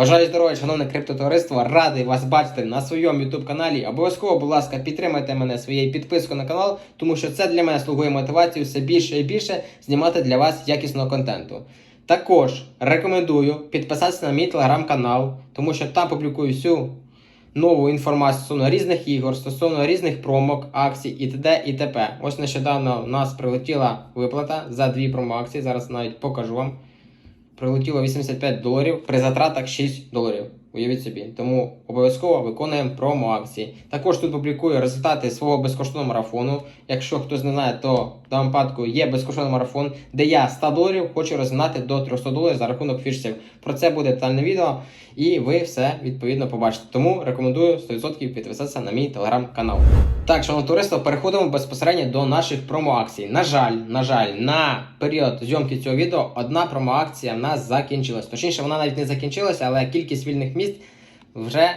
Бажаю здоров'я, шановне криптотовариство. Радий вас бачити на своєму YouTube каналі. Обов'язково, будь ласка, підтримайте мене своєю підпискою на канал, тому що це для мене слугує мотивацією все більше і більше знімати для вас якісного контенту. Також рекомендую підписатися на мій телеграм-канал, тому що там публікую всю нову інформацію стосовно різних ігор, стосовно різних промок, акцій і т.д. і т.п. Ось нещодавно в нас прилетіла виплата за дві промо-акції. Зараз навіть покажу вам. Прилетіло 85 доларів при затратах 6 доларів. Уявіть собі. Тому обов'язково виконуємо промо-акції. Також тут публікую результати свого безкоштовного марафону. Якщо хтось не знає, то в даному випадку є безкоштовний марафон, де я 100 доларів хочу розігнати до 300 доларів за рахунок фішців. Про це буде детальне відео, і ви все відповідно побачите. Тому рекомендую 100% підписатися на мій телеграм-канал. Так, шановне товариство, переходимо безпосередньо до наших промо-акцій. На жаль, на жаль, на період зйомки цього відео одна промо-акція в нас закінчилась. Точніше, вона навіть не закінчилася, але кількість вільних місць вже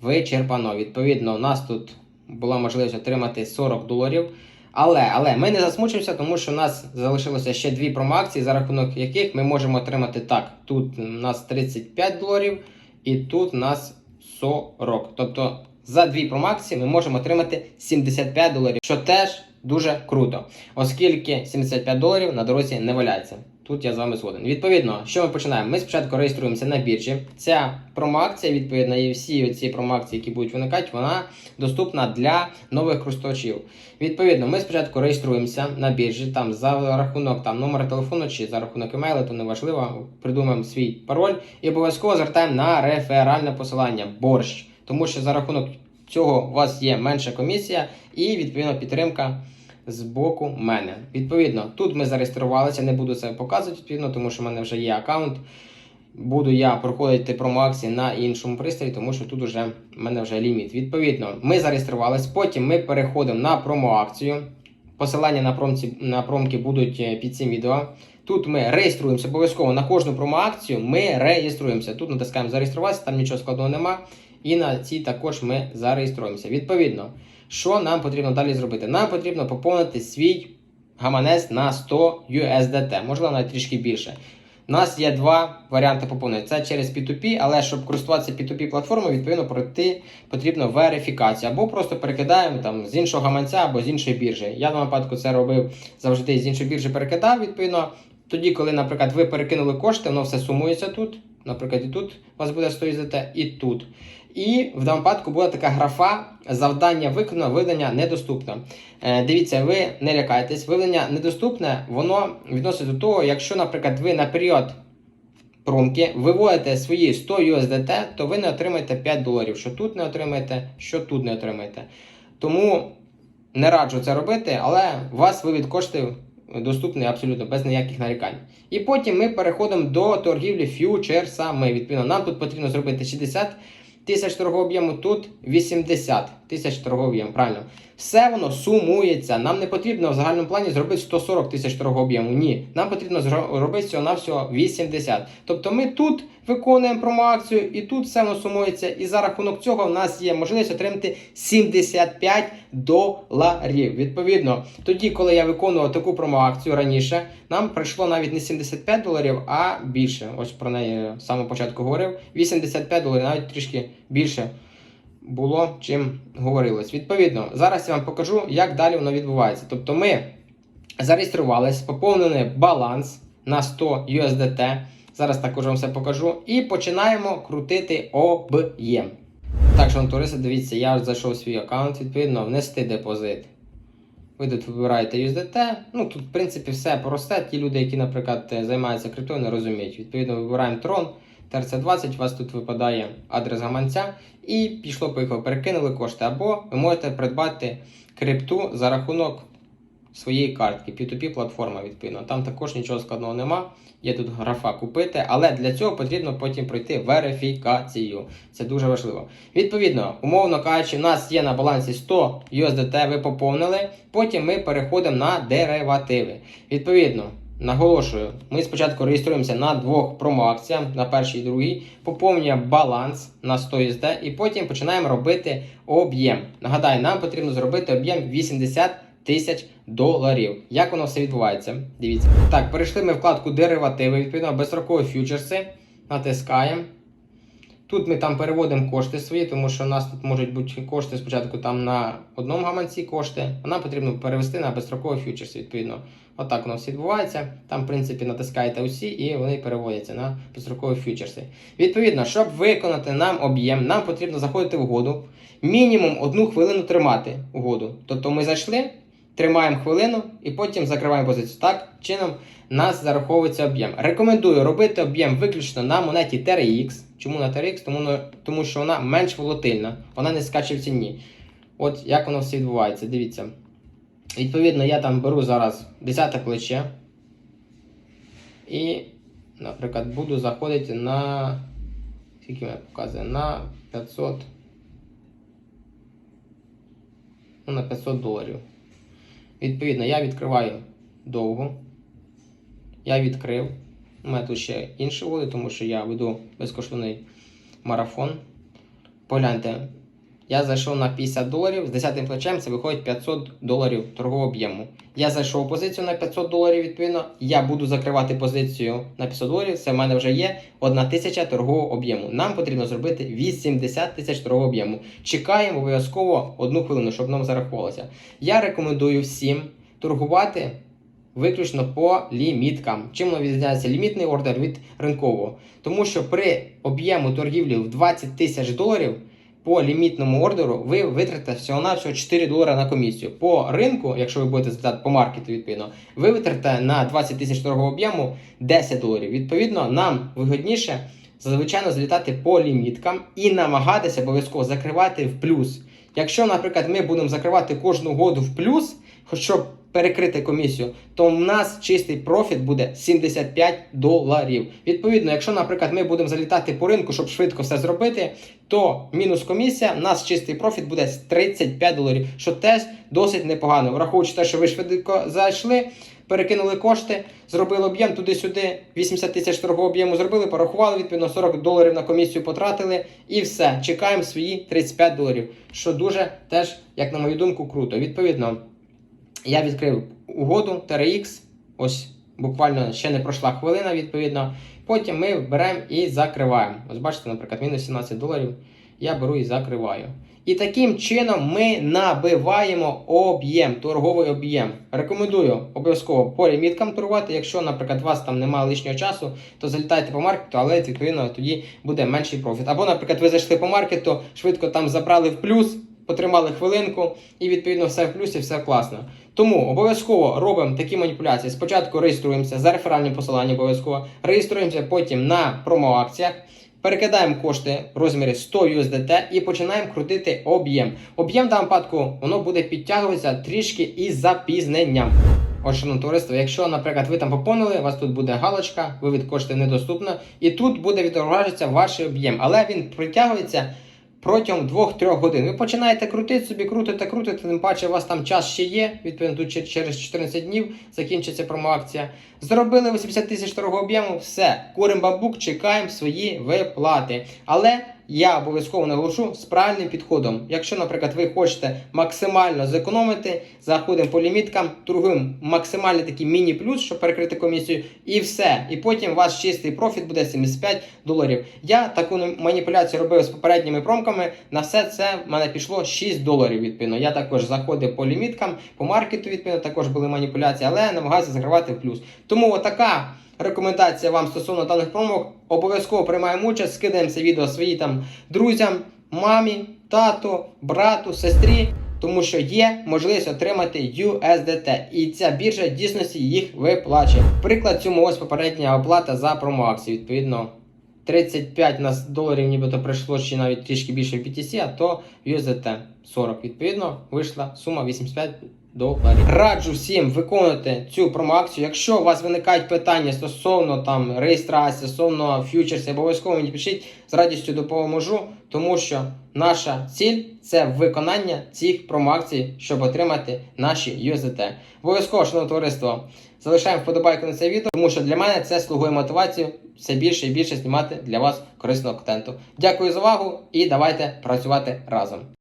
вичерпано. Відповідно, у нас тут була можливість отримати 40 доларів. Але, але ми не засмучимося, тому що у нас залишилося ще дві промо-акції, за рахунок яких ми можемо отримати так. Тут у нас 35 доларів, і тут у нас 40. Тобто за дві промакції ми можемо отримати 75 доларів, що теж дуже круто, оскільки 75 доларів на дорозі не валяється. Тут я з вами згоден. Відповідно, що ми починаємо? Ми спочатку реєструємося на біржі. Ця промоакція, відповідно, і всі ці промоакції, які будуть виникати, вона доступна для нових користувачів. Відповідно, ми спочатку реєструємося на біржі, там за рахунок там номера телефону чи за рахунок емейлу, то неважливо. Придумаємо свій пароль і обов'язково звертаємо на реферальне посилання борщ, тому що за рахунок цього у вас є менша комісія і відповідно підтримка з боку мене. Відповідно, тут ми зареєструвалися, не буду це показувати, відповідно, тому що в мене вже є аккаунт. Буду я проходити промоакції на іншому пристрої, тому що тут вже в мене вже ліміт. Відповідно, ми зареєструвались, потім ми переходимо на промоакцію. Посилання на промці на промки будуть е, під цим відео. Тут ми реєструємося обов'язково на кожну промоакцію. Ми реєструємося. Тут натискаємо зареєструватися, там нічого складного нема. І на цій також ми зареєструємося. Відповідно, що нам потрібно далі зробити? Нам потрібно поповнити свій гаманець на 100 USDT, можливо, навіть трішки більше. У нас є два варіанти поповнення. Це через P2P, але щоб користуватися P2P платформою, відповідно пройти потрібно верифікацію. Або просто перекидаємо там з іншого гаманця або з іншої біржі. Я на випадку це робив завжди з іншої біржі перекидав. Відповідно, тоді, коли, наприклад, ви перекинули кошти, воно все сумується тут. Наприклад, і тут у вас буде 100 USDT, і тут. І в даному випадку буде така графа завдання виконано, видання недоступно. Е, дивіться, ви не лякайтесь, виведення недоступне, воно відноситься до того, якщо, наприклад, ви на період промки виводите свої 100 USDT, то ви не отримаєте 5 доларів. Що тут не отримаєте, що тут не отримаєте. Тому не раджу це робити, але у вас вивід коштів доступний абсолютно без ніяких нарікань. І потім ми переходимо до торгівлі фьючерсами. Відповідно, нам тут потрібно зробити 60 тисяч торгового об'єму, тут 80 тисяч торгового об'єму. Правильно. Все воно сумується. Нам не потрібно в загальному плані зробити 140 тисяч торгового об'єму. Ні. Нам потрібно зробити всього на всього 80. Тобто ми тут виконуємо промоакцію, і тут все воно сумується. І за рахунок цього в нас є можливість отримати 75 доларів. Відповідно, тоді, коли я виконував таку промоакцію раніше, нам прийшло навіть не 75 доларів, а більше. Ось про неї з самого початку говорив. 85 доларів, навіть трішки більше було чим говорилось. Відповідно, зараз я вам покажу, як далі воно відбувається. Тобто ми зареєструвались, поповнили баланс на 100 USDT. Зараз також вам все покажу. І починаємо крутити об'єм. Так, шановні туристи, дивіться, я зайшов в свій аккаунт, відповідно, внести депозит. Ви тут вибираєте USDT. Ну тут, в принципі, все просте. Ті люди, які, наприклад, займаються криптою, не розуміють. Відповідно, вибираємо Tron. TRC20, у вас тут випадає адрес гаманця, і пішло, поїхало, перекинули кошти. Або ви можете придбати крипту за рахунок своєї картки, P2P платформа, відповідно. Там також нічого складного нема. Є тут графа купити, але для цього потрібно потім пройти верифікацію. Це дуже важливо. Відповідно, умовно кажучи, у нас є на балансі 100 USDT, ви поповнили. Потім ми переходимо на деривативи. Відповідно. Наголошую, ми спочатку реєструємося на двох промоакціях, на першій і другій, поповнюємо баланс на 100 USD і потім починаємо робити об'єм. Нагадаю, нам потрібно зробити об'єм 80 тисяч доларів. Як воно все відбувається? Дивіться. Так, перейшли ми вкладку деривативи, відповідно, безстрокові фьючерси. Натискаємо. Тут ми там переводимо кошти свої, тому що у нас тут можуть бути кошти спочатку там на одному гаманці кошти, а нам потрібно перевести на безстроковий фьючерс, відповідно. Отак воно все відбувається. Там, в принципі, натискаєте усі і вони переводяться на безстрокові фьючерси. Відповідно, щоб виконати нам об'єм, нам потрібно заходити в угоду, мінімум одну хвилину тримати угоду. Тобто ми зайшли, тримаємо хвилину і потім закриваємо позицію. Так чином нас зараховується об'єм. Рекомендую робити об'єм виключно на монеті TRX. Чому на TRX? Тому, тому що вона менш волатильна, вона не скаче в ціні. От як воно все відбувається, дивіться. Відповідно, я там беру зараз 10 плече. І, наприклад, буду заходити на. Скільки мене показує? На 500. Ну, на 500 доларів. Відповідно, я відкриваю довго. Я відкрив. У мене тут ще інші угоди, тому що я веду безкоштовний марафон. Погляньте, я зайшов на 50 доларів, з 10 плечем це виходить 500 доларів торгового об'єму. Я зайшов позицію на 500 доларів, відповідно. Я буду закривати позицію на 500 доларів. Це в мене вже є 1 тисяча торгового об'єму. Нам потрібно зробити 80 тисяч торгового об'єму. Чекаємо обов'язково одну хвилину, щоб нам зарахувалося. Я рекомендую всім торгувати виключно по ліміткам. Чим відрізняється лімітний ордер від ринкового? Тому що при об'єму торгівлі в 20 тисяч доларів по лімітному ордеру ви витратите всього-навсього 4 долари на комісію. По ринку, якщо ви будете звітати по маркету, відповідно, ви витратите на 20 тисяч торгового об'єму 10 доларів. Відповідно, нам вигідніше зазвичай залітати по ліміткам і намагатися обов'язково закривати в плюс. Якщо, наприклад, ми будемо закривати кожну угоду в плюс, щоб перекрити комісію, то в нас чистий профіт буде 75 доларів. Відповідно, якщо, наприклад, ми будемо залітати по ринку, щоб швидко все зробити, то мінус комісія, в нас чистий профіт буде 35 доларів, що теж досить непогано. Враховуючи те, що ви швидко зайшли, перекинули кошти, зробили об'єм туди-сюди, 80 тисяч торгового об'єму зробили, порахували, відповідно 40 доларів на комісію потратили і все. Чекаємо свої 35 доларів, що дуже теж, як на мою думку, круто. Відповідно, я відкрив угоду TRX, ось буквально ще не пройшла хвилина, відповідно. Потім ми беремо і закриваємо. Ось бачите, наприклад, мінус 17 доларів. Я беру і закриваю. І таким чином ми набиваємо об'єм, торговий об'єм. Рекомендую обов'язково по ліміткам торгувати. Якщо, наприклад, у вас там немає лишнього часу, то залітайте по маркету, але відповідно тоді буде менший профіт. Або, наприклад, ви зайшли по маркету, швидко там забрали в плюс, потримали хвилинку, і відповідно все в плюсі, все класно. Тому обов'язково робимо такі маніпуляції. Спочатку реєструємося за реферальним посиланням, обов'язково реєструємося потім на промоакціях. Перекидаємо кошти в розмірі 100 USDT і починаємо крутити об'єм. Об'єм в даному випадку воно буде підтягуватися трішки із запізненням. От, шановне товариство, якщо, наприклад, ви там поповнили, у вас тут буде галочка, вивід коштів недоступно, і тут буде відображатися ваш об'єм, але він притягується протягом 2-3 годин. Ви починаєте крутити собі, крутите, крутите, тим паче у вас там час ще є, відповідно, через 14 днів закінчиться промоакція. Зробили 80 тисяч торгового об'єму, все, курим бабук, чекаємо свої виплати. Але я обов'язково наголошу з правильним підходом. Якщо, наприклад, ви хочете максимально зекономити, заходимо по ліміткам, торгуємо максимальний такий міні-плюс, щоб перекрити комісію, і все. І потім ваш чистий профіт буде 75 доларів. Я таку маніпуляцію робив з попередніми промками. На все це в мене пішло 6 доларів. Відповідно. Я також заходив по ліміткам, по маркету, відповідно, також були маніпуляції, але намагався закривати в плюс. Тому отака рекомендація вам стосовно даних промок. Обов'язково приймаємо участь, скидаємо це відео своїм там друзям, мамі, тату, брату, сестрі. Тому що є можливість отримати USDT, і ця біржа в дійсності їх виплачує. Приклад цьому ось попередня оплата за промоакцію. Відповідно, 35 нас доларів нібито прийшло ще навіть трішки більше в BTC, а то USDT 40. Відповідно, вийшла сума 85 доларів. Раджу всім виконувати цю промоакцію. Якщо у вас виникають питання стосовно там реєстрації, стосовно фьючерсів, обов'язково мені пишіть, з радістю допоможу, тому що наша ціль це виконання цих промоакцій, щоб отримати наші USDT. Обов'язково, шановне товариство, залишаємо вподобайку на це відео, тому що для мене це слугує мотивацією все більше і більше знімати для вас корисного контенту. Дякую за увагу і давайте працювати разом.